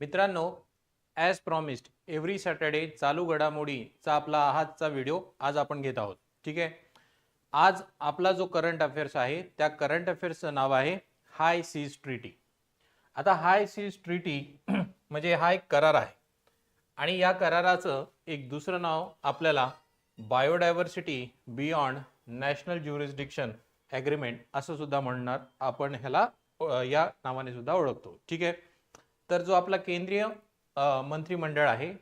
मित्रांनो as promised every Saturday चालू घडामोडीचा आपला आजचा व्हिडिओ आज आपण घेत आहोत. ठीक आहे? आज आपला जो करंट अफेअर्स आहे त्या करंट अफेअर्सचं नाव आहे हाय सीज ट्रीटी आता हाय सीज ट्रीटी म्हणजे हा एक करार आहे. आणि या कराराचं एक दुसरं नाव आपल्याला biodiversity beyond national jurisdiction agreement असं सुद्धा म्हणणार आपण ह्याला या नावाने सुद्धा ओळखतो. ठीक आहे? तर जो आपला केंद्रीय मंत्रिमंडळ आहे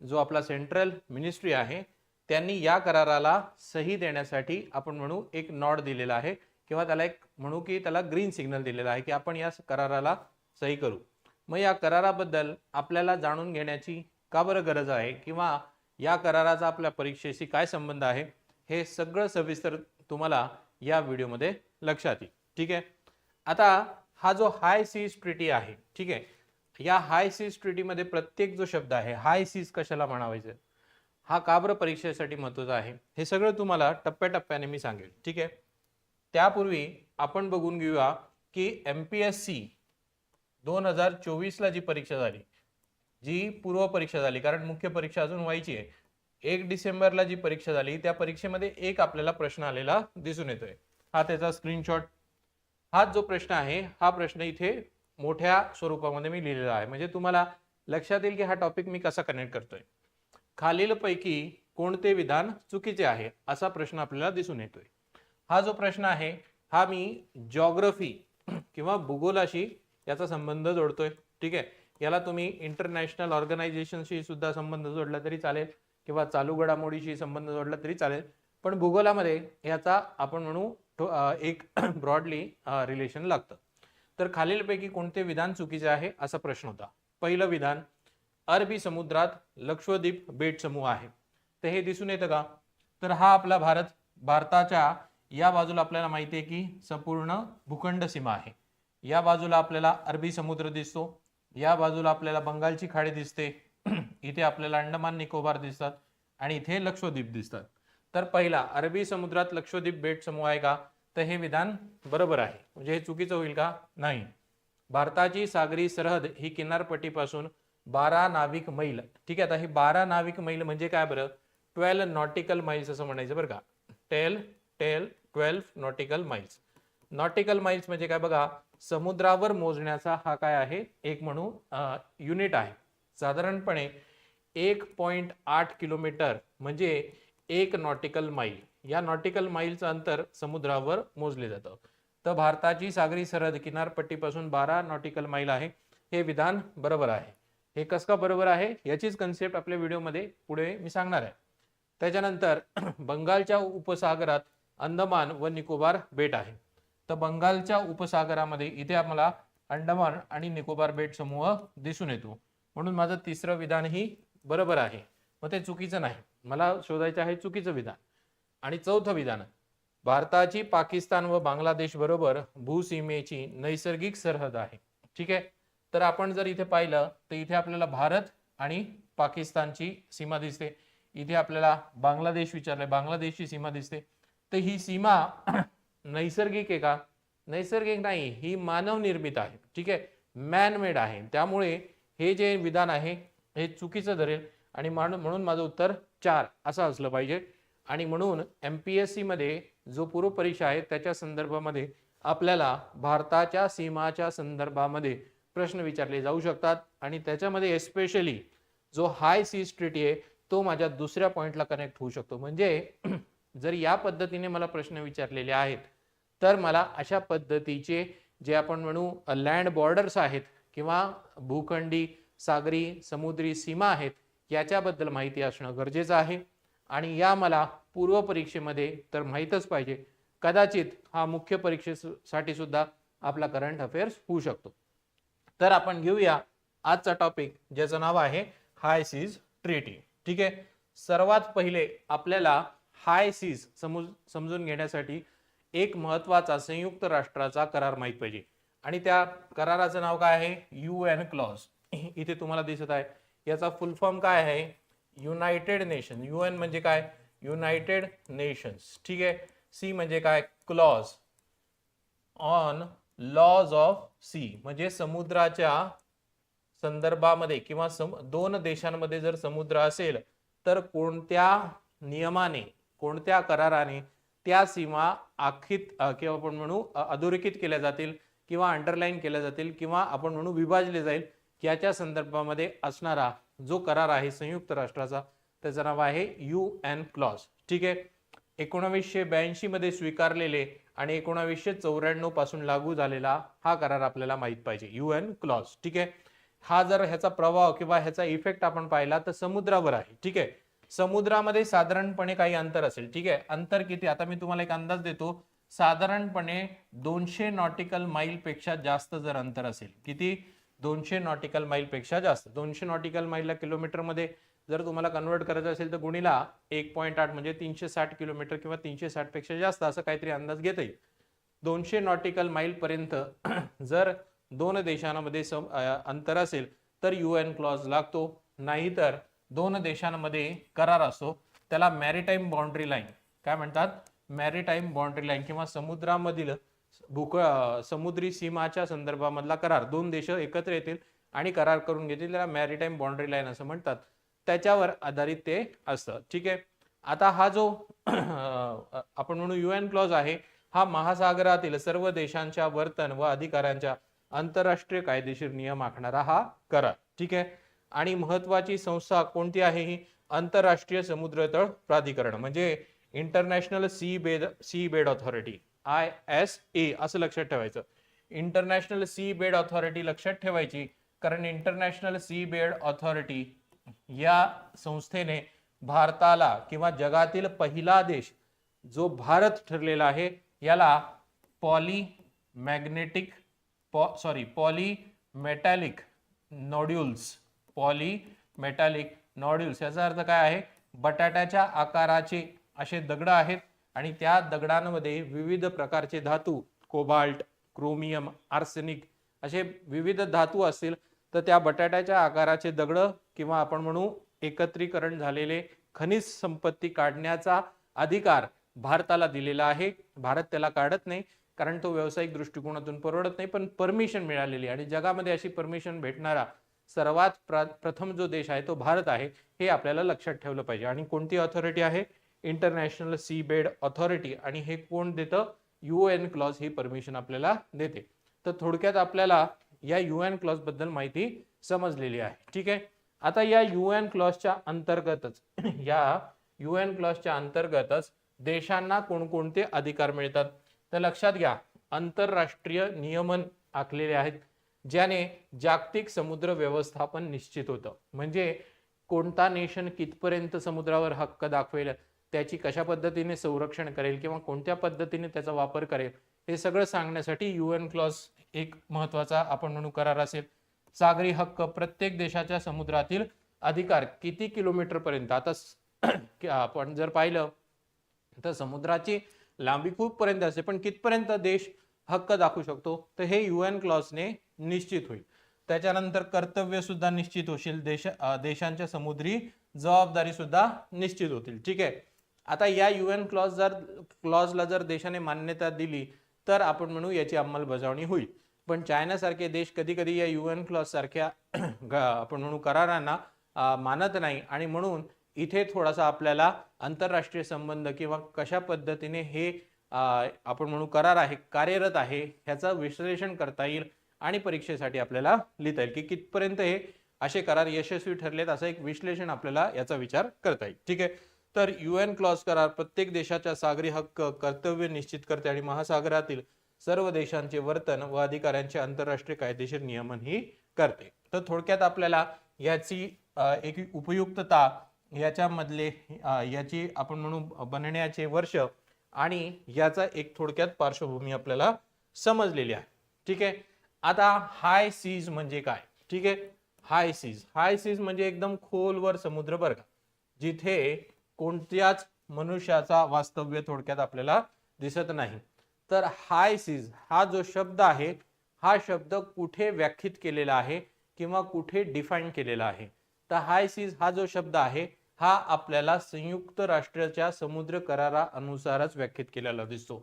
जो आपला सेंट्रल मिनिस्ट्री आहे त्यांनी या कराराला सही देण्यासाठी आपण म्हणू एक नॉड दिलेला आहे किंवा त्याला एक म्हणू की त्याला ग्रीन सिग्नल दिलेला आहे की आपण या कराराला सही करू. मग या कराराबद्दल आपल्याला जाणून घेण्याची का बरं गरज आहे किंवा या कराराचा आपल्या परीक्षेशी काय संबंध आहे हे सगळं सविस्तर तुम्हाला या व्हिडिओमध्ये लक्षात येईल. ठीक आहे? आता हा जो हाय सीज ट्रिटी आहे ठीक आहे या हाय सीज ट्रिटीमध्ये प्रत्येक जो शब्द आहे हाय सीज कशाला म्हणावायचं? हा का बरं परीक्षेसाठी महत्त्वाचा आहे. हे सगळं तुम्हाला टप्प्याटप्प्याने मी सांगेल ठीक आहे? त्यापूर्वी आपण बघून घेऊया की एम पी एस सी दोन हजार चोवीसला जी परीक्षा झाली जी पूर्व परीक्षा झाली कारण मुख्य परीक्षा अजून व्हायची आहे. एक डिसेंबरला जी परीक्षा झाली त्या परीक्षेमध्ये एक आपल्याला प्रश्न आलेला दिसून येतोय. हा त्याचा स्क्रीनशॉट हा जो प्रश्न आहे हा प्रश्न इथे मोठ्या स्वरूपामध्ये मी लिहिलेला आहे. म्हणजे तुम्हाला लक्षात येईल की हा टॉपिक मी कसा कनेक्ट करतोय. खालीलपैकी कोणते विधान चुकीचे आहे असा प्रश्न आपल्याला दिसून येतोय. हा जो प्रश्न आहे हा मी जॉग्रफी किंवा भूगोलाशी याचा संबंध जोडतोय. ठीक आहे? याला तुम्ही इंटरनॅशनल ऑर्गनायझेशनशी सुद्धा संबंध जोडला तरी चालेल किंवा चालू घडामोडीशी संबंध जोडला तरी चालेल. पण भूगोलामध्ये याचा आपण म्हणू एक ब्रॉडली रिलेशन लागतं. तर खालीलपैकी कोणते विधान चुकीचे आहे असा प्रश्न होता. पहिलं विधान अरबी समुद्रात लक्षद्वीप बेट समूह आहे. तर हे दिसून येतं का? तर हा आपला भारत भारताच्या या बाजूला आपल्याला माहिती आहे की संपूर्ण भूखंड सीमा आहे. या बाजूला आपल्याला अरबी समुद्र दिसतो. या बाजूला आपल्याला बंगालची खाडी दिसते. इथे आपल्याला अंडमान निकोबार दिसतात आणि इथे लक्षद्वीप दिसतात. तर पहिला अरबी समुद्रात लक्षद्वीप बेट समूह आहे का? तर हे विधान बरोबर आहे. म्हणजे हे चुकीचं होईल का? नाही. भारताची सागरी सरहद ही किनारपट्टीपासून बारा नाविक मैल. ठीक आहे आता हे बारा नाविक मैल म्हणजे काय बरं? ट्वेल्व नॉटिकल माइल्स असं म्हणायचं बरं का? Tell tell twelve nautical miles. Nautical miles म्हणजे काय बघा? समुद्रावर मोजण्याचा हा काय आहे? एक म्हणू युनिट आहे. साधारणपणे एक पॉईंट आठ किलोमीटर म्हणजे एक नॉटिकल माईल या नॉटिकल माईलचं अंतर समुद्रावर मोजले जातं. तर भारताची सागरी सरहद किनारपट्टीपासून बारा नॉटिकल माईल आहे. हे विधान बरोबर आहे. हे कसं का बरोबर आहे? याचीच कन्सेप्ट आपल्या व्हिडिओमध्ये पुढे मी सांगणार आहे. त्याच्यानंतर बंगालच्या उपसागरात अंदमान व निकोबार बेट आहे. तर बंगालच्या उपसागरामध्ये इथे आम्हाला अंडमान आणि निकोबार बेट समूह दिसून येतो. म्हणून माझं तिसरं विधानही बरोबर आहे. मग ते चुकीचं नाही. मला शोधायचं आहे चुकीचं विधान. आणि चौथं विधान भारताची पाकिस्तान व बांगलादेश बरोबर भूसीमेची नैसर्गिक सरहद आहे. ठीक आहे? तर आपण जर इथे पाहिलं तर इथे आपल्याला भारत आणि पाकिस्तानची सीमा दिसते. इथे आपल्याला बांगलादेश विचारलंय. बांगलादेशची सीमा दिसते. तर ही सीमा नैसर्गिक आहे का? नैसर्गिक नाही ही मानव निर्मित आहे. ठीक आहे? मॅनमेड आहे. त्यामुळे हे जे विधान आहे हे चुकीचं धरेल. आणि म्हणून माझं उत्तर चार. असं असलं पाहिजे. आणि म्हणून एम पी एस सीमध्ये जो पूर्व परीक्षा आहे त्याच्या संदर्भामध्ये आपल्याला भारताच्या सीमाच्या संदर्भामध्ये प्रश्न विचारले जाऊ शकतात. आणि त्याच्यामध्ये एस्पेशली जो हाय सीज ट्रिटी आहे तो माझ्या दुसऱ्या पॉईंटला कनेक्ट होऊ शकतो. म्हणजे जर या पद्धतीने मला प्रश्न विचारलेले आहेत तर मला अशा पद्धतीचे जे आपण म्हणू लँड बॉर्डर्स आहेत किंवा भूखंडी सागरी समुद्री सीमा आहेत याच्याबद्दल माहिती असणं गरजेचं आहे. आणि या मला पूर्व परीक्षेमध्ये तर माहीतच पाहिजे. कदाचित हा मुख्य परीक्षेसाठी सुद्धा आपला करंट अफेअर्स होऊ शकतो. तर आपण घेऊया आजचा टॉपिक ज्याचं नाव आहे हाय सीज ट्रीटी ठीक आहे? सर्वात पहिले आपल्याला हाय सीज समज समजून घेण्यासाठी एक महत्त्वाचा संयुक्त राष्ट्राचा करार माहीत पाहिजे. आणि त्या कराराचं नाव काय आहे? यू एन क्लॉज इथे तुम्हाला दिसत आहे. याचा फुल फॉर्म काय आहे? युनायटेड नेशन यू एन म्हणजे काय? United Nations. ठीक आहे? सी म्हणजे काय? Clause. On laws of sea म्हणजे समुद्राच्या संदर्भामध्ये किंवा सम दोन देशांमध्ये जर समुद्र असेल तर कोणत्या नियमाने कोणत्या कराराने त्या सीमा आखित किंवा आपण म्हणू अधोरेखित केल्या जातील किंवा अंडरलाईन केल्या जातील किंवा आपण म्हणू विभाजले जाईल याच्या संदर्भामध्ये असणारा जो करार आहे संयुक्त राष्ट्राचा त्याचं नाव आहे यू एन क्लॉज ठीक आहे? एकोणावीसशे ब्याऐंशी मध्ये स्वीकारलेले आणि एकोणावीसशे चौऱ्याण्णवपासून लागू झालेला हा करार आपल्याला माहीत पाहिजे. यू एन क्लॉज ठीक आहे? हा जर ह्याचा प्रभाव किंवा ह्याचा इफेक्ट आपण पाहिला तर समुद्रावर आहे. ठीक आहे? समुद्रामध्ये साधारणपणे काही अंतर असेल. ठीक आहे? अंतर किती? आता मी तुम्हाला एक अंदाज देतो. साधारणपणे दोनशे नॉटिकल माईल पेक्षा जास्त जर अंतर असेल किती? दोनशे नॉटिकल माईलपेक्षा जास्त. दोनशे नॉटिकल माईलला किलोमीटरमध्ये जर तुम्हाला कन्वर्ट करायचं असेल तर गुणीला एक पॉईंट आठ म्हणजे तीनशे साठ किलोमीटर किंवा तीनशे साठपेक्षा जास्त असं काहीतरी अंदाज घेता येईल. दोनशे नॉटिकल माईलपर्यंत जर दोन देशांमध्ये सम अंतर असेल तर यू एन क्लॉज लागतो. नाहीतर दोन देशांमध्ये करार असतो त्याला मॅरिटाईम बाउंड्री लाईन काय म्हणतात? मॅरिटाईम बाउंड्री लाईन किंवा समुद्रामधील भूक समुद्री सीमाच्या संदर्भामधला करार. दोन देश एकत्र येतील आणि करार करून घेतील. त्याला मॅरिटाईम बाउंड्री लाईन असं म्हणतात. त्याच्यावर आधारित ते असतं. ठीक आहे? आता हा जो आपण म्हणू युएन क्लॉज आहे हा महासागरातील सर्व देशांच्या वर्तन व अधिकारांच्या आंतरराष्ट्रीय कायदेशीर नियम आखणारा हा करार. ठीक आहे? आणि महत्वाची संस्था कोणती आहे ही? आंतरराष्ट्रीय समुद्रतळ प्राधिकरण म्हणजे international sea bed sea bed authority I S A असं लक्षात ठेवायचं. इंटरनॅशनल सी बेड ऑथॉरिटी लक्षात ठेवायची कारण इंटरनॅशनल सी बेड ऑथॉरिटी या संस्थेने भारताला किंवा जगातील पहिला देश जो भारत ठरलेला आहे याला poly magnetic po sorry poly metallic nodules poly metallic nodules याचा अर्थ काय आहे? बटाट्याच्या आकाराचे असे दगड आहेत आणि त्या दगडांमध्ये विविध प्रकारचे धातू कोबाल्ट क्रोमियम आर्सेनिक असे विविध धातू असतील तर त्या बटाट्याच्या आकाराचे दगड किंवा आपण म्हणू एकत्रीकरण झालेले खनिज संपत्ती काढण्याचा अधिकार भारताला दिलेला आहे. भारत त्याला काढत नाही कारण तो व्यावसायिक दृष्टिकोनातून परवडत नाही पण परमिशन मिळालेली आणि जगामध्ये अशी परमिशन भेटणारा सर्वात प्र प्रथम जो देश आहे तो भारत आहे हे आपल्याला लक्षात ठेवलं पाहिजे. आणि कोणती ऑथॉरिटी आहे? इंटरनॅशनल सी बेड ऑथॉरिटी आणि हे कोण देतं? यू एन क्लॉज ही परमिशन आपल्याला देते. तर थोडक्यात आपल्याला या यू एन क्लॉजबद्दल माहिती समजलेली आहे. ठीक आहे? आता या यू एन क्लॉजच्या अंतर्गतच या यू एन क्लॉजच्या अंतर्गतच देशांना कोणकोणते अधिकार मिळतात? तर लक्षात घ्या आंतरराष्ट्रीय नियमन आखलेले आहेत ज्याने जागतिक समुद्र व्यवस्थापन निश्चित होतं. म्हणजे कोणता नेशन कितपर्यंत समुद्रावर हक्क दाखवेल? त्याची कशा पद्धतीने संरक्षण करेल किंवा कोणत्या पद्धतीने त्याचा वापर करेल हे सगळं सांगण्यासाठी यू एन क्लॉज एक महत्त्वाचा आपण म्हणू करार असेल. सागरी हक्क प्रत्येक देशाच्या समुद्रातील अधिकार किती किलोमीटर पर्यंत आता आपण जर पाहिलं तर समुद्राची लांबी खूप पर्यंत असते पण कितपर्यंत देश हक्क दाखवू शकतो तर हे यू एन क्लॉजने निश्चित होईल. त्याच्यानंतर कर्तव्य सुद्धा निश्चित होशील देश देशांच्या समुद्री जबाबदारी सुद्धा निश्चित होतील. ठीक आहे? आता या यू एन क्लॉज जर क्लॉजला जर देशाने मान्यता दिली तर आपण म्हणू याची अंमलबजावणी होईल. पण चायनासारखे देश कधी कधी या यू एन क्लॉज सारख्या आपण म्हणू करारांना मानत नाही. आणि म्हणून इथे थोडासा आपल्याला आंतरराष्ट्रीय संबंध किंवा कशा पद्धतीने हे आपण म्हणू करार आहे कार्यरत आहे ह्याचं विश्लेषण करता येईल आणि परीक्षेसाठी आपल्याला लिहिता येईल. की कितपर्यंत हे असे करार यशस्वी ठरलेत असं एक विश्लेषण आपल्याला याचा विचार करता येईल. ठीक आहे? तर युएन क्लॉज करार प्रत्येक देशाच्या सागरी हक्क कर्तव्य निश्चित करते आणि महासागरातील सर्व देशांचे वर्तन व अधिकाऱ्यांचे आंतरराष्ट्रीय कायदेशीर नियमन ही करते. तर थोडक्यात आपल्याला याची एक उपयुक्तता याच्यामधले याची आपण म्हणू बनण्याचे वर्ष आणि याचा एक थोडक्यात पार्श्वभूमी आपल्याला समजलेली आहे. ठीक आहे? आता हाय सीज म्हणजे काय? ठीक आहे? हाय सीज हाय सीज म्हणजे एकदम खोलवर समुद्र बरं का? जिथे कोणत्याच मनुष्याचा वास्तव्य थोडक्यात आपल्याला दिसत नाही. तर हाय सीज हा जो शब्द आहे हा शब्द कुठे व्याख्यित केलेला आहे किंवा कुठे डिफाईन केलेला आहे? तर हाय सीज हा जो शब्द आहे हा आपल्याला संयुक्त राष्ट्राच्या समुद्र करारा अनुसारच व्याख्यित केलेला दिसतो.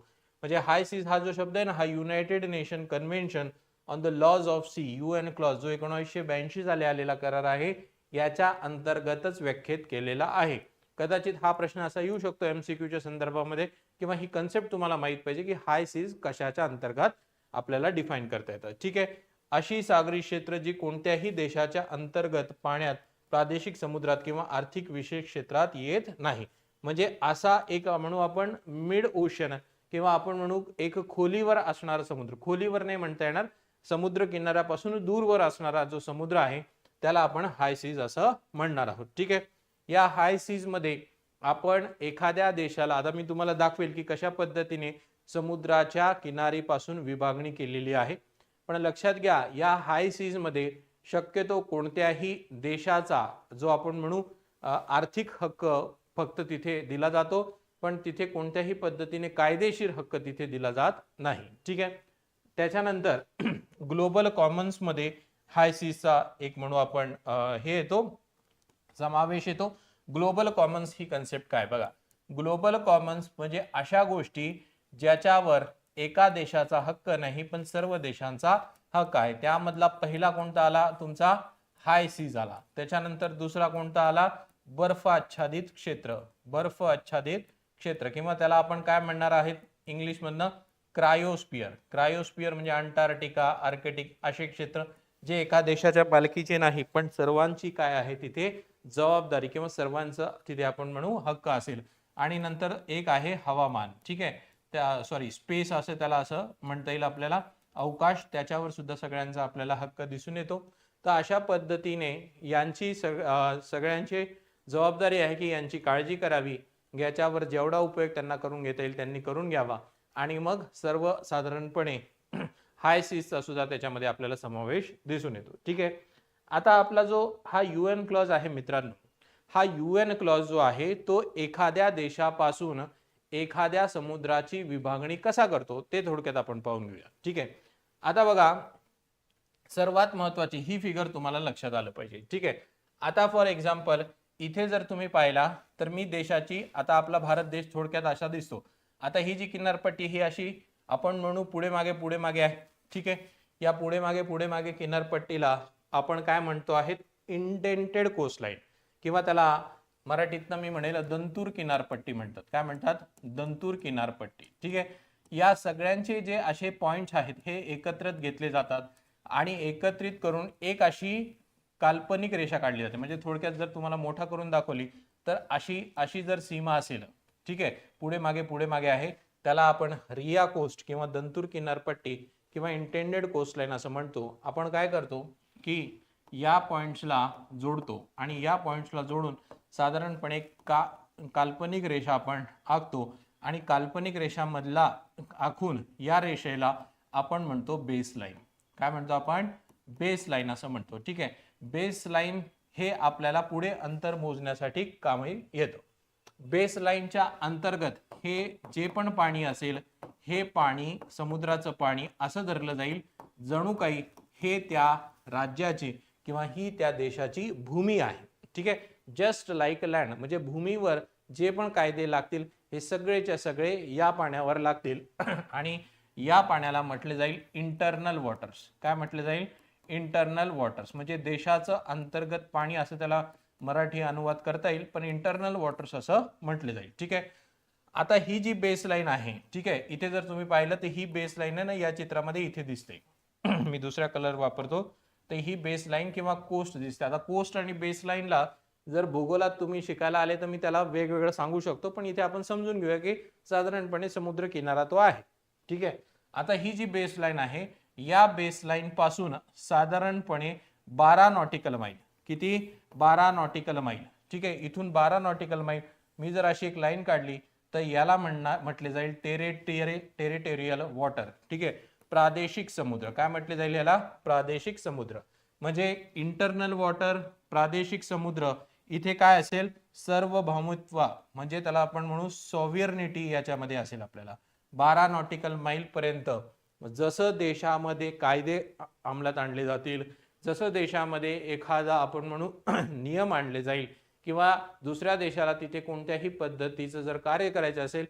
म्हणजे हाय सीज हा जो शब्द आहे ना हा United Nation convention on the laws of sea U N clause जो एकोणीसशे ब्याऐंशी साली आलेला करार आहे याच्या अंतर्गतच व्याख्यात केलेला आहे. कदाचित हा प्रश्न असा येऊ शकतो एमसीक्यूच्या संदर्भामध्ये किंवा ही कन्सेप्ट तुम्हाला माहीत पाहिजे की हाय सीज कशाच्या अंतर्गत आपल्याला डिफाईन करता येतं. ठीक आहे? अशी सागरी क्षेत्र जी कोणत्याही देशाच्या अंतर्गत पाण्यात प्रादेशिक समुद्रात किंवा आर्थिक विशेष क्षेत्रात येत नाही. म्हणजे असा एक म्हणू आपण मिड ओशन किंवा आपण म्हणू एक खोलीवर असणारा समुद्र. खोलीवर नाही म्हणता येणार. समुद्र किनाऱ्यापासून दूरवर असणारा जो समुद्र आहे त्याला आपण हाय सीज असं म्हणणार आहोत. ठीक आहे? या हाय सीजमध्ये आपण एखाद्या देशाला आता मी तुम्हाला दाखवेल की कशा पद्धतीने समुद्राच्या किनारीपासून विभागणी केलेली आहे. पण लक्षात घ्या या हाय सीजमध्ये शक्यतो कोणत्याही देशाचा जो आपण म्हणू आर्थिक हक्क फक्त तिथे दिला जातो पण तिथे कोणत्याही पद्धतीने कायदेशीर हक्क तिथे दिला जात नाही. ठीक आहे? त्याच्यानंतर ग्लोबल कॉमन्समध्ये हाय सीजचा एक म्हणू आपण हे येतो. समावेश येतो. ग्लोबल कॉमन्स ही कन्सेप्ट काय? बघा ग्लोबल कॉमन्स म्हणजे अशा गोष्टी ज्याच्यावर एका देशाचा हक्क नाही पण सर्व देशांचा हक्क आहे. त्यामधला पहिला कोणता आला? तुमचा हाय सीज आला. त्याच्यानंतर दुसरा कोणता आला? बर्फ आच्छादित क्षेत्र. बर्फ आच्छादित क्षेत्र. किंवा त्याला आपण काय म्हणणार आहेत? इंग्लिशमधनं क्रायोस्पियर क्रायोस्पियर म्हणजे अंटार्क्टिका आर्केटिक असे क्षेत्र जे एका देशाच्या पालखीचे नाही पण सर्वांची काय आहे तिथे? जबाबदारी किंवा सर्वांचं तिथे आपण म्हणू हक्क असेल. आणि नंतर एक आहे हवामान. ठीक आहे? त्या सॉरी स्पेस असं त्याला असं म्हणता येईल आपल्याला. अवकाश त्याच्यावर सुद्धा सगळ्यांचा आपल्याला हक्क दिसून येतो. तर अशा पद्धतीने यांची सग सगळ्यांची जबाबदारी आहे की यांची काळजी करावी. याच्यावर जेवढा उपयोग त्यांना करून घेता येईल त्यांनी करून घ्यावा. आणि मग सर्वसाधारणपणे हाय सीजचा सुद्धा त्याच्यामध्ये आपल्याला समावेश दिसून येतो. ठीक आहे? आता आपला जो हा यू एन क्लॉज आहे मित्रांनो हा यू एन क्लॉज जो आहे तो एखाद्या देशापासून एखाद्या समुद्राची विभागणी कसा करतो ते थोडक्यात आपण पाहून घेऊया. ठीक आहे? आता बघा सर्वात महत्वाची ही फिगर तुम्हाला लक्षात आलं पाहिजे. ठीक आहे? आता फॉर एक्झाम्पल इथे जर तुम्ही पाहिला तर मी देशाची आता आपला भारत देश थोडक्यात असा दिसतो. आता ही जी किनारपट्टी ही अशी आपण म्हणू पुढे मागे पुढे मागे आहे. ठीक आहे? या पुढे मागे पुढे मागे किनारपट्टीला आपण काय म्हणतो आहेत? इंडेंटेड कोस्टलाईन किंवा त्याला मराठीतनं मी म्हणेल दंतूर किनारपट्टी म्हणतात. काय म्हणतात? दंतूर किनारपट्टी. ठीक आहे? या सगळ्यांचे जे असे पॉइंट्स आहेत हे एकत्रित घेतले जातात आणि एकत्रित करून एक अशी काल्पनिक रेषा काढली जाते. म्हणजे थोडक्यात जर तुम्हाला मोठा करून दाखवली तर अशी अशी जर सीमा असेल ठीक आहे? पुढे मागे पुढे मागे आहे. त्याला आपण रिया कोस्ट किंवा दंतूर किनारपट्टी किंवा इंटेंडेड कोस्टलाईन असं म्हणतो. आपण काय करतो? की या पॉइंट्सला जोडतो. आणि या पॉइंट्सला जोडून साधारणपणे का काल्पनिक रेषा आपण आखतो. आणि काल्पनिक रेषामधला आखून या रेषेला आपण म्हणतो बेस लाईन काय म्हणतो आपण? बेस लाईन असं म्हणतो. ठीक आहे? बेस लाईन हे आपल्याला पुढे अंतर मोजण्यासाठी कामी येतं. बेस लाईनच्या अंतर्गत हे जे पण पाणी असेल हे पाणी समुद्राचं पाणी असं धरलं जाईल. जणू काही हे त्या राज्याची किंवा ही त्या देशाची भूमी आहे. ठीक आहे? जस्ट लाईक लँड म्हणजे भूमीवर जे पण कायदे लागतील हे सगळेच्या सगळे या पाण्यावर लागतील. आणि या पाण्याला म्हटले जाईल इंटरनल वॉटर्स काय म्हटले जाईल? इंटरनल वॉटर्स म्हणजे देशाचं अंतर्गत पाणी असं त्याला मराठी अनुवाद करता येईल पण इंटरनल वॉटर्स असं म्हटले जाईल. ठीक आहे? आता ही जी बेस लाईन आहे ठीक आहे? इथे जर तुम्ही पाहिलं तर ही बेस लाईन आहे ना या चित्रामध्ये इथे दिसते. मी दुसरा कलर वापरतो. तर ही बेस लाईन किंवा कोस्ट दिसते. आता कोस्ट आणि बेस लाईनला जर भूगोलात तुम्ही शिकायला आले तर मी त्याला वेगवेगळं सांगू शकतो पण इथे आपण समजून घेऊया की साधारणपणे समुद्र किनारा तो आहे. ठीक आहे? आता ही जी बेस लाईन आहे या बेसलाईन पासून साधारणपणे बारा नॉटिकल माईल किती? बारा नॉटिकल माईल ठीक आहे? इथून बारा नॉटिकल माईल मी जर अशी एक लाईन काढली तर याला म्हणणार म्हटले जाईल टेरेटेरे टेरिटेरियल वॉटर. ठीक आहे? प्रादेशिक समुद्र. काय म्हटले जाईल याला प्रादेशिक समुद्र. म्हणजे इंटरनल वॉटर प्रादेशिक समुद्र. इथे काय असेल? सर्वभौमत्व. म्हणजे त्याला आपण म्हणू सॉव्हिअर्निटी याच्यामध्ये असेल आपल्याला. बारा नॉटिकल माईल पर्यंत. जसं देशामध्ये कायदे अंमलात आणले जातील जसं देशामध्ये एखादा आपण म्हणू नियम आणले जाईल किंवा दुसऱ्या देशाला तिथे कोणत्याही पद्धतीचं जर कार्य करायचं असेल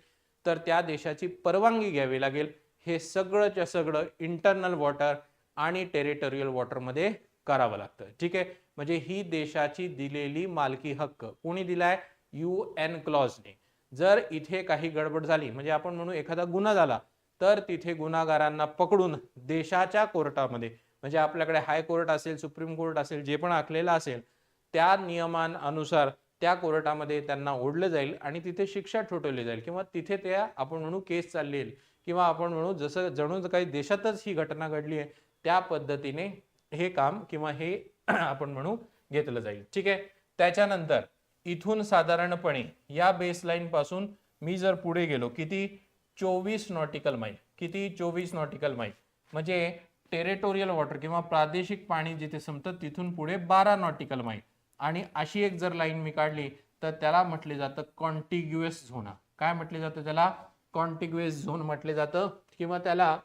तर त्या देशाची परवानगी घ्यावी लागेल. हे सगळंच्या सगळं इंटरनल वॉटर आणि टेरिटोरियल वॉटरमध्ये करावं लागतं. ठीक आहे? म्हणजे ही देशाची दिलेली मालकी हक्क. कोणी दिलाय? यू एन क्लॉजने जर इथे काही गडबड झाली म्हणजे आपण म्हणू एखादा गुन्हा झाला तर तिथे गुन्हागारांना पकडून देशाच्या कोर्टामध्ये म्हणजे आपल्याकडे हायकोर्ट असेल सुप्रीम कोर्ट असेल जे पण आखलेलं असेल त्या नियमानुसार त्या कोर्टामध्ये त्यांना ओढलं जाईल आणि तिथे शिक्षा ठोठवली जाईल किंवा तिथे त्या आपण म्हणू केस चालली किंवा आपण म्हणू जसं जणू काही देशातच ही घटना घडली आहे त्या पद्धतीने हे काम किंवा हे आपण म्हणू घेतलं जाईल. ठीक आहे? त्याच्यानंतर इथून साधारणपणे या बेसलाईन पासून मी जर पुढे गेलो किती? चोवीस नॉटिकल माईल किती? चोवीस नॉटिकल माईल म्हणजे टेरिटोरियल वॉटर किंवा प्रादेशिक पाणी जिथे संपतं तिथून पुढे बारा नॉटिकल माईल आणि अशी एक जर लाईन मी काढली तर त्याला म्हटले जातं कॉन्टिग्युएस झोना काय म्हटले जातं त्याला? कॉन्टिग्युएस झोन म्हटले जातं. किंवा त्याला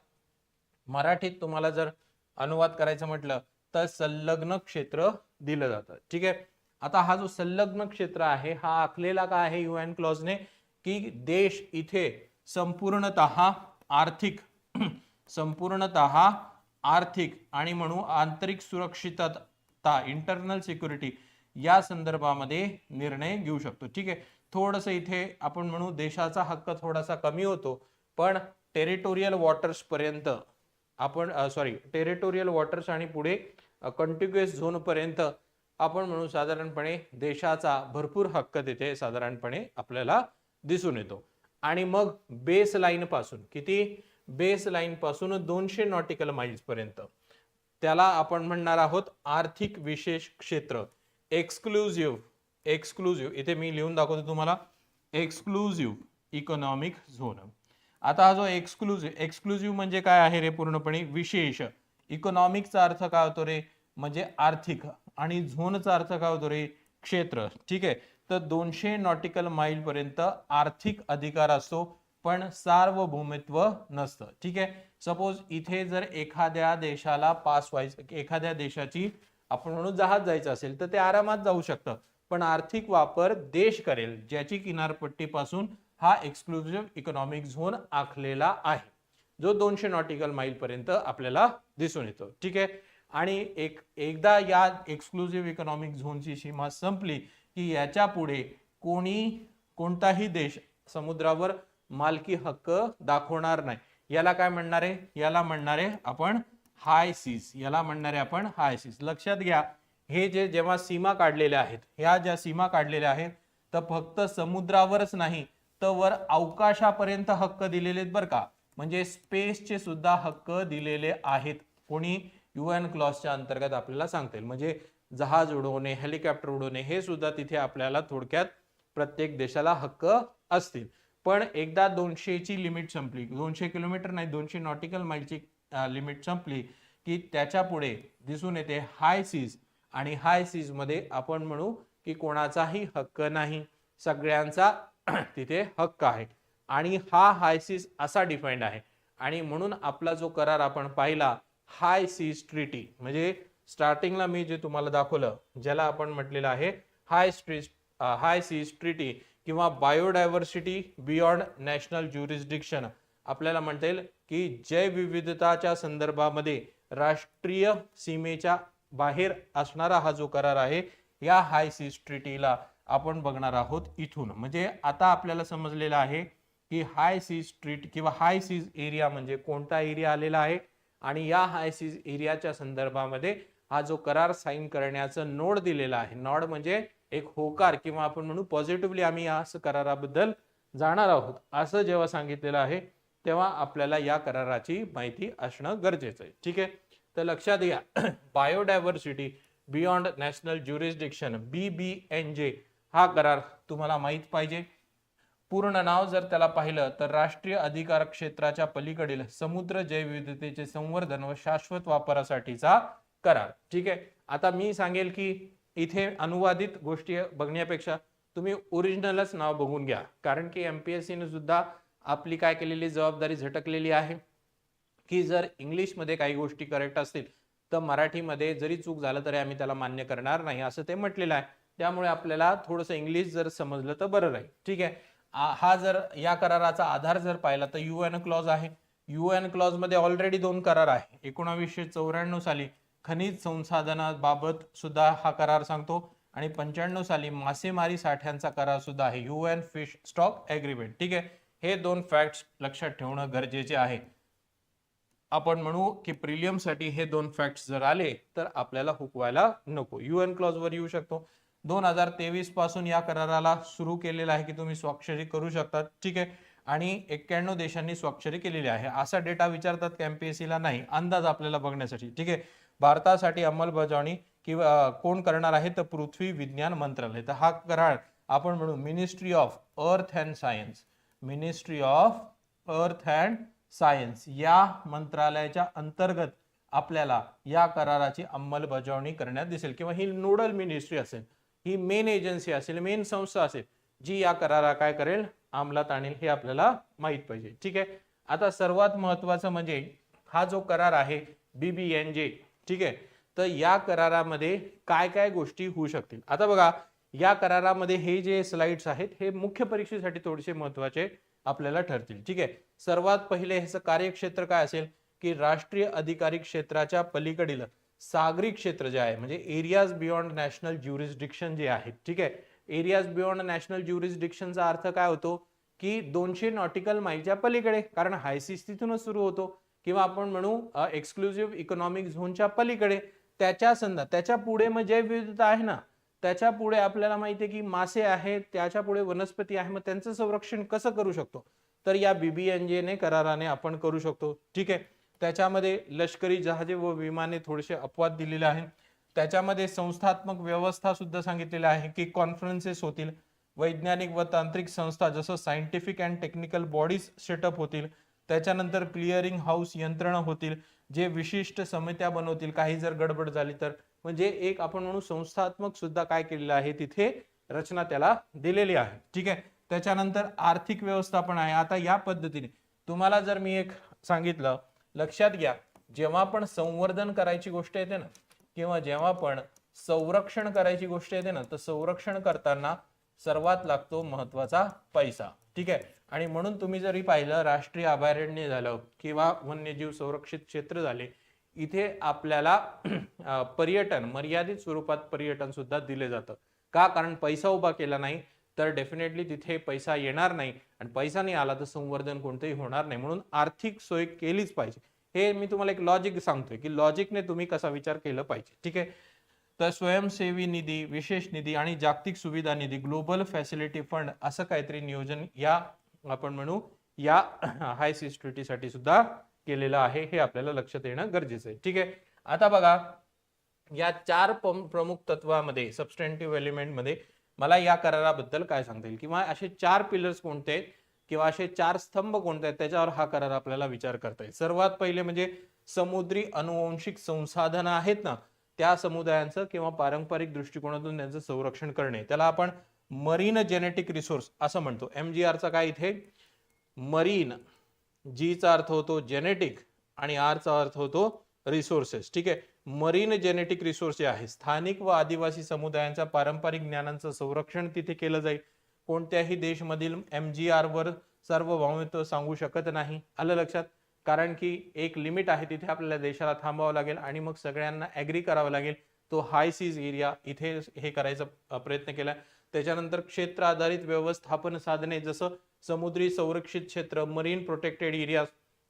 मराठीत तुम्हाला जर अनुवाद करायचं म्हटलं तर संलग्न क्षेत्र दिलं जातं. ठीक आहे? आता हा जो संलग्न क्षेत्र आहे हा आखलेला का आहे युएन क्लॉजने की देश इथे संपूर्णत आर्थिक संपूर्णतः आर्थिक आणि म्हणू आंतरिक सुरक्षितता इंटरनल सिक्युरिटी या संदर्भामध्ये निर्णय घेऊ शकतो. ठीक आहे? थोडंसं इथे आपण म्हणू देशाचा हक्क थोडासा कमी होतो पण टेरिटोरियल वॉटर्स पर्यंत आपण सॉरी टेरिटोरियल वॉटर्स आणि पुढे कंटिग्युएस झोनपर्यंत आपण म्हणू साधारणपणे देशाचा भरपूर हक्क तिथे साधारणपणे आपल्याला दिसून येतो. आणि मग बेस लाईन पासून किती? बेस लाईन पासून दोनशे नॉटिकल माइल्स पर्यंत. त्याला आपण म्हणणार आहोत आर्थिक विशेष क्षेत्र एक्सक्लुझिव्ह एक्सक्लुझिव्ह इथे मी लिहून दाखवतो तुम्हाला. एक्सक्लुझिव्ह इकॉनॉमिक झोन आता हा जो एक्सक्लुझिव्ह एक्सक्लुझिव्ह म्हणजे काय आहे रे पूर्णपणे? विशेष. इकॉनॉमिकचा अर्थ काय होतो रे? म्हणजे आर्थिक. आणि झोनचा अर्थ काय होतो रे? क्षेत्र. ठीक आहे? तर दोनशे नॉटिकल माईल पर्यंत आर्थिक अधिकार असतो पण सार्वभौमित्व नसतं. ठीक आहे? सपोज इथे जर एखाद्या देशाला पास व्हायचं एखाद्या देशाची आपण म्हणून जहाज जायचं असेल तर ते आरामात जाऊ शकतं. पण आर्थिक वापर देश करेल ज्याची किनारपट्टीपासून हा एक्सक्लुझिव्ह इकॉनॉमिक झोन आखलेला आहे. जो दोनशे नॉटिकल माईल पर्यंत आपल्याला दिसून येतो. ठीक आहे? आणि एक एकदा या एक्सक्लुझिव्ह इकॉनॉमिक झोनची सीमा संपली की याच्यापुढे कोणी कोणताही देश समुद्रावर मालकी हक्क दाखवणार नाही. याला काय म्हणणार? आहे याला म्हणणार आहे आपण हाय सीज याला म्हणणारे आपण हाय सीज लक्षात घ्या हे जे जेव्हा सीमा काढलेल्या आहेत ह्या ज्या सीमा काढलेल्या आहेत तर फक्त समुद्रावरच नाही तर वर अवकाशापर्यंत हक्क दिलेले आहेत बरं का. म्हणजे स्पेसचे सुद्धा हक्क दिलेले आहेत. कोणी युएन क्लॉसच्या अंतर्गत आपल्याला सांगता येईल. म्हणजे जहाज उडवणे हेलिकॉप्टर उडवणे हे सुद्धा तिथे आपल्याला थोडक्यात प्रत्येक देशाला हक्क असतील. पण एकदा दोनशेची लिमिट संपली दोनशे किलोमीटर नाही दोनशे नॉटिकल माईलची लिमिट संपली की त्याच्या पुढे दिसून येते हाय सीज. आणि हाय सीजमध्ये आपण म्हणू की कोणाचाही हक्क नाही. सगळ्यांचा तिथे हक्क आहे. आणि हा हाय सीज असा डिफाईंड आहे. आणि म्हणून आपला जो करार आपण पाहिला हाय सीज ट्रिटी म्हणजे स्टार्टिंगला मी जे तुम्हाला दाखवलं ज्याला आपण म्हटलेलं आहे high street high seas treaty किंवा बायोडायव्हर्सिटी बियॉन्ड नॅशनल ज्युरिस्डिक्शन आपल्याला म्हणता येईल की जैवविविधताच्या संदर्भामध्ये राष्ट्रीय सीमेच्या बाहेर असणारा हा जो करार आहे या हाय सीज ट्रिटीला आपण बघणार आहोत इथून. म्हणजे आता आपल्याला समजलेलं आहे की हाय सीज स्ट्रीट किंवा हाय सीज एरिया म्हणजे कोणता एरिया आलेला आहे? आणि या हाय सीज एरियाच्या संदर्भामध्ये हा जो करार साईन करण्याचं नोड दिलेला आहे. नॉड म्हणजे एक होकार किंवा आपण म्हणू पॉझिटिव्हली आम्ही या कराराबद्दल जाणार आहोत. असं जेव्हा सांगितलेलं आहे तेव्हा आपल्याला या कराराची माहिती असणं गरजेचं आहे. ठीक आहे? तर लक्षात घ्या biodiversity beyond national jurisdiction B B N J हा करार तुम्हाला माहीत पाहिजे. पूर्ण नाव जर त्याला पाहिलं तर राष्ट्रीय अधिकार क्षेत्राच्या पलीकडील समुद्र जैवविविधतेचे संवर्धन व शाश्वत वापरासाठीचा करार. ठीक आहे? आता मी सांगेल की इथे अनुवादित गोष्टी बघण्यापेक्षा तुम्ही ओरिजिनलच नाव बघून घ्या. कारण की एम पी एस सीने सुद्धा आपली काय केलेली जबाबदारी झटकलेली आहे. की जर इंग्लिशमध्ये काही गोष्टी करेक्ट असतील तर मराठीमध्ये जरी चूक झालं तरी आम्ही त्याला मान्य करणार नाही असं ते म्हटलेलं आहे. त्यामुळे आपल्याला थोडंसं इंग्लिश जर समजलं तर बरं राहील. ठीक आहे? हा जर या कराराचा आधार जर पाहिला तर युएन क्लॉज आहे. यू एन क्लॉजमध्ये ऑलरेडी दोन करार आहे. एकोणावीसशे चौऱ्याण्णव साली खनिज संसाधनाबाबत सुद्धा हा करार सांगतो आणि पंच्याण्णव साली मासेमारी साठ्यांचा करार सुद्धा आहे. युएन फिश स्टॉक अग्रीमेंट ठीक आहे? हे दोन फॅक्ट्स लक्षात ठेवणं गरजेचे आहे. आपण म्हणू की प्रिलियमसाठी हे दोन फॅक्ट्स जर आले तर आपल्याला हुकवायला नको. युएन क्लॉज वर येऊ शकतो. दोन हजार तेवीसपासून या कराराला सुरू केलेला आहे की तुम्ही स्वाक्षरी करू शकता ठीक आहे? आणि एक्क्याण्णव देशांनी स्वाक्षरी केलेली आहे. असा डेटा विचारतात का नाही. अंदाज आपल्याला बघण्यासाठी. ठीक आहे? भारतासाठी अंमलबजावणी किंवा कोण करणार आहे तर पृथ्वी विज्ञान मंत्रालय. तर हा करार आपण म्हणू ministry of earth and science ministry of earth and science या मंत्रालयाच्या अंतर्गत आपल्याला या कराराची अंमलबजावणी करण्यात दिसेल. किंवा ही नोडल मिनिस्ट्री असेल ही मेन एजन्सी असेल मेन संस्था असेल जी या करारा काय करेल अंमलात आणेल हे आपल्याला माहीत पाहिजे. ठीक आहे? आता सर्वात महत्वाचं म्हणजे हा जो करार आहे बीबीएनजे ठीक आहे? तर या करारामध्ये काय काय गोष्टी होऊ शकतील? आता बघा या करारामध्ये हे जे स्लाइड्स आहेत हे मुख्य परीक्षेसाठी थोडेसे महत्त्वाचे आपल्याला ठरतील. ठीक आहे? सर्वात पहिले ह्याचं कार्यक्षेत्र काय असेल? की राष्ट्रीय अधिकारी क्षेत्राच्या पलीकडील सागरी क्षेत्र जे आहे म्हणजे एरियाज बियॉन्ड नॅशनल ज्युरिस्डिक्शन जे आहे ठीक आहे? एरियाज बियॉन्ड नॅशनल ज्युरिस्डिक्शनचा अर्थ काय होतो? की दोनशे नॉटिकल माईलच्या पलीकडे. कारण हायसिस तिथूनच सुरू होतो. किंवा आपण म्हणू एक्सक्लुझिव्ह इकॉनॉमिक झोनच्या पलीकडे. त्याच्या संदर्भात त्याच्या पुढे मग जैवविविधता आहे ना? त्याच्या पुढे आपल्याला माहिती आहे की मासे आहेत त्याच्या पुढे वनस्पती आहे मग त्यांचं संरक्षण कसं करू शकतो? तर या बीबीएनजेने कराराने आपण करू शकतो. ठीक आहे? त्याच्यामध्ये लष्करी जहाजे व विमाने थोडेसे अपवाद दिलेले आहेत. त्याच्यामध्ये संस्थात्मक व्यवस्था सुद्धा सांगितलेली आहे की कॉन्फरन्सेस होतील. वैज्ञानिक व तांत्रिक संस्था जसं scientific and technical bodies setup होतील. त्याच्यानंतर क्लिअरिंग हाऊस यंत्रणा होतील. जे विशिष्ट समित्या बनवतील. काही जर गडबड झाली तर म्हणजे एक आपण म्हणू संस्थात्मक सुद्धा काय केलेलं आहे तिथे रचना त्याला दिलेली आहे. ठीक आहे? त्याच्यानंतर आर्थिक व्यवस्थापन आहे. आता या पद्धतीने तुम्हाला जर मी एक सांगितलं लक्षात घ्या जेव्हा पण संवर्धन करायची गोष्ट येते ना किंवा जेव्हा पण संरक्षण करायची गोष्ट येते ना तर संरक्षण करताना सर्वात लागतो महत्त्वाचा पैसा. ठीक आहे? आणि म्हणून तुम्ही जरी पाहिलं राष्ट्रीय अभयारण्य झालं किंवा वन्यजीव संरक्षित क्षेत्र झाले इथे आपल्याला पर्यटन मर्यादित स्वरूपात पर्यटन सुद्धा दिले जातं. का? कारण पैसा उभा केला नाही तर डेफिनेटली तिथे पैसा येणार नाही. आणि पैसा नाही आला तर संवर्धन कोणतंही होणार नाही. म्हणून आर्थिक सोय केलीच पाहिजे. हे मी तुम्हाला एक लॉजिक सांगतोय की लॉजिकने तुम्ही कसा विचार केला पाहिजे. ठीक आहे? तर स्वयंसेवी निधी विशेष निधी आणि जागतिक सुविधा निधी ग्लोबल फॅसिलिटी फंड असं काहीतरी नियोजन या आपण म्हणू या हायसाठी सुद्धा केलेलं आहे हे आपल्याला लक्षात येणं गरजेचं आहे. ठीक आहे? आता बघा या चार पम- प्रमुख तत्वामध्ये सबस्टेंटिव्ह एलिमेंटमध्ये मला या कराराबद्दल काय सांगता येईल? किंवा असे चार पिलर्स कोणते आहेत? किंवा असे चार स्तंभ कोणते आहेत? त्याच्यावर हा करार आपल्याला विचार करता येईल. सर्वात पहिले म्हणजे समुद्री अनुवंशिक संसाधनं आहेत ना त्या समुदायांचं किंवा पारंपरिक दृष्टिकोनातून त्यांचं संरक्षण करणे. त्याला आपण मरीन जेनेटिक रिसोर्स असं म्हणतो. एम जी आरचा काय इथे? मरीन जीचा अर्थ होतो जेनेटिक आणि आरचा अर्थ होतो रिसोर्सेस ठीक आहे? मरीन जेनेटिक रिसोर्स जे आहे स्थानिक व आदिवासी समुदायांच्या पारंपरिक ज्ञानांचं संरक्षण तिथे केलं जाईल. कोणत्याही देशमधील एम जी आर वर सार्वभौमत्व सांगू शकत नाही. आलं लक्षात? कारण की एक लिमिट आहे तिथे आपल्याला देशाला थांबावं लागेल आणि मग सगळ्यांना ऍग्री करावं लागेल. तो हाय सीज एरिया इथे हे करायचा प्रयत्न केला. त्याच्यानंतर क्षेत्र आधारित व्यवस्थापन साधने जसं समुद्री संरक्षित क्षेत्र मरीन प्रोटेक्टेड एरिया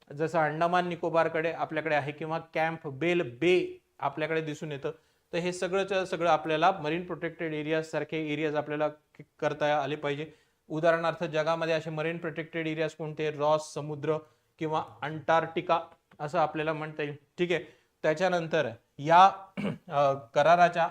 जसं अंडमान निकोबारकडे आपल्याकडे आहे किंवा कॅम्प बेल बे आपल्याकडे दिसून येतं. तर हे सगळंच्या सगळं आपल्याला मरीन प्रोटेक्टेड एरिया सारखे एरियाज आपल्याला करता आले पाहिजे. उदाहरणार्थ जगामध्ये असे मरीन प्रोटेक्टेड एरियाज कोणते? रॉस समुद्र किंवा अंटार्क्टिका असं आपल्याला म्हणता येईल. ठीक आहे? त्याच्यानंतर या कराराच्या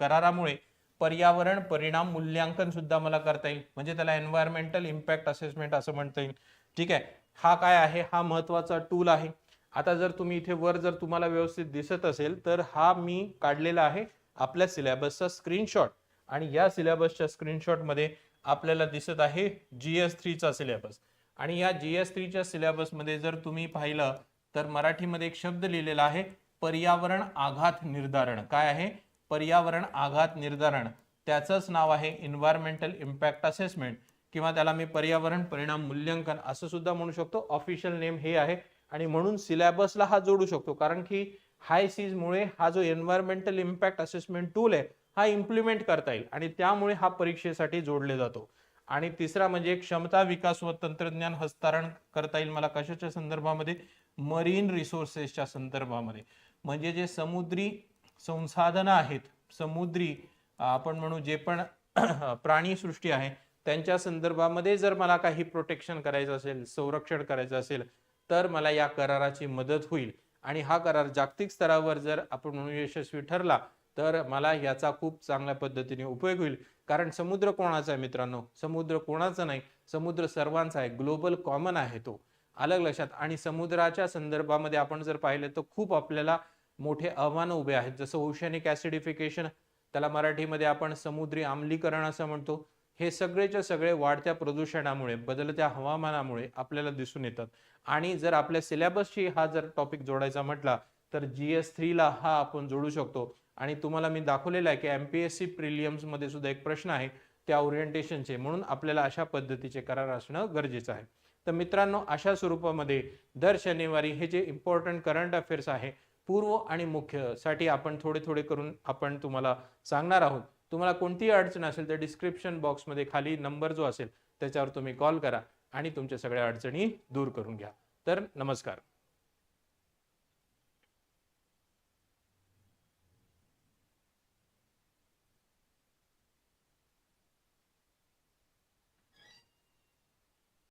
करारामुळे पर्यावरण परिणाम मूल्यांकन सुद्धा मला करता येईल. म्हणजे त्याला एन्व्हायरमेंटल इम्पॅक्ट असेसमेंट असं म्हणता येईल. ठीक आहे? हा काय आहे? हा महत्त्वाचा टूल आहे. आता जर तुम्ही इथे वर जर तुम्हाला व्यवस्थित दिसत असेल तर हा मी काढलेला आहे आपल्या सिलेबसचा स्क्रीनशॉट आणि या सिलेबसच्या स्क्रीनशॉटमध्ये आपल्याला दिसत आहे जी एस थ्रीचा सिलेबस आणि या जी एस थ्रीच्या सिलेबसमध्ये जर तुम्ही पाहिलं तर मराठीमध्ये एक शब्द लिहिलेला आहे पर्यावरण आघात निर्धारण. काय आहे? पर्यावरण आघात निर्धारण त्याचंच नाव आहे एन्व्हायरमेंटल इम्पॅक्ट असेसमेंट किंवा त्याला मी पर्यावरण परिणाम मूल्यांकन असं सुद्धा म्हणू शकतो. ऑफिशियल नेम हे आहे. आणि म्हणून सिलेबसला हा जोडू शकतो. कारण की हाय सीजमुळे हा जो एन्व्हायरमेंटल इम्पॅक्ट असेसमेंट टूल आहे हा इम्प्लिमेंट करता येईल. आणि त्यामुळे हा परीक्षेसाठी जोडले जातो. आणि तिसरा म्हणजे क्षमता विकास व तंत्रज्ञान हस्तांतरण करता येईल मला कशाच्या संदर्भामध्ये? मरीन रिसोर्सेसच्या संदर्भामध्ये. म्हणजे जे समुद्री संसाधनं आहेत समुद्री आपण म्हणू जे पण प्राणी सृष्टी आहे त्यांच्या संदर्भामध्ये जर मला काही प्रोटेक्शन करायचं असेल संरक्षण करायचं असेल तर मला या कराराची मदत होईल. आणि हा करार जागतिक स्तरावर जर आपण म्हणून यशस्वी ठरला तर मला याचा खूप चांगल्या पद्धतीने उपयोग होईल. कारण समुद्र कोणाचा आहे मित्रांनो? समुद्र कोणाचा नाही? समुद्र सर्वांचा आहे. ग्लोबल कॉमन आहे तो. अलग लक्षात. आणि समुद्राच्या संदर्भामध्ये आपण जर पाहिलं तर खूप आपल्याला मोठे आव्हानं उभे आहेत. जसं ओशॅनिक ॲसिडिफिकेशन त्याला मराठीमध्ये आपण समुद्री आम्लीकरण असं म्हणतो. हे सगळेच्या सगळे वाढत्या प्रदूषणामुळे बदलत्या हवामानामुळे आपल्याला दिसून येतात. आणि जर आपल्या सिलेबसशी हा जर टॉपिक जोडायचा म्हटला तर जी एस थ्रीला हा आपण जोडू शकतो. आणि तुम्हाला मी दाखवलेला आहे की एम पी एस सी प्रिलियम्समध्ये सुद्धा एक प्रश्न आहे त्या ओरिएंटेशनचे म्हणून आपल्याला अशा पद्धतीचे करार असणं गरजेचं आहे. तर मित्रांनो अशा स्वरूपामध्ये दर शनिवारी हे जे इम्पॉर्टंट करंट अफेअर्स आहे पूर्व आणि मुख्यसाठी आपण थोडे थोडे करून आपण तुम्हाला सांगणार आहोत. तुम्हाला कोणतीही अडचण असेल तर डिस्क्रिप्शन बॉक्समध्ये खाली नंबर जो असेल त्याच्यावर तुम्ही कॉल करा आणि तुमच्या सगळ्या अडचणी दूर करून घ्या. तर नमस्कार.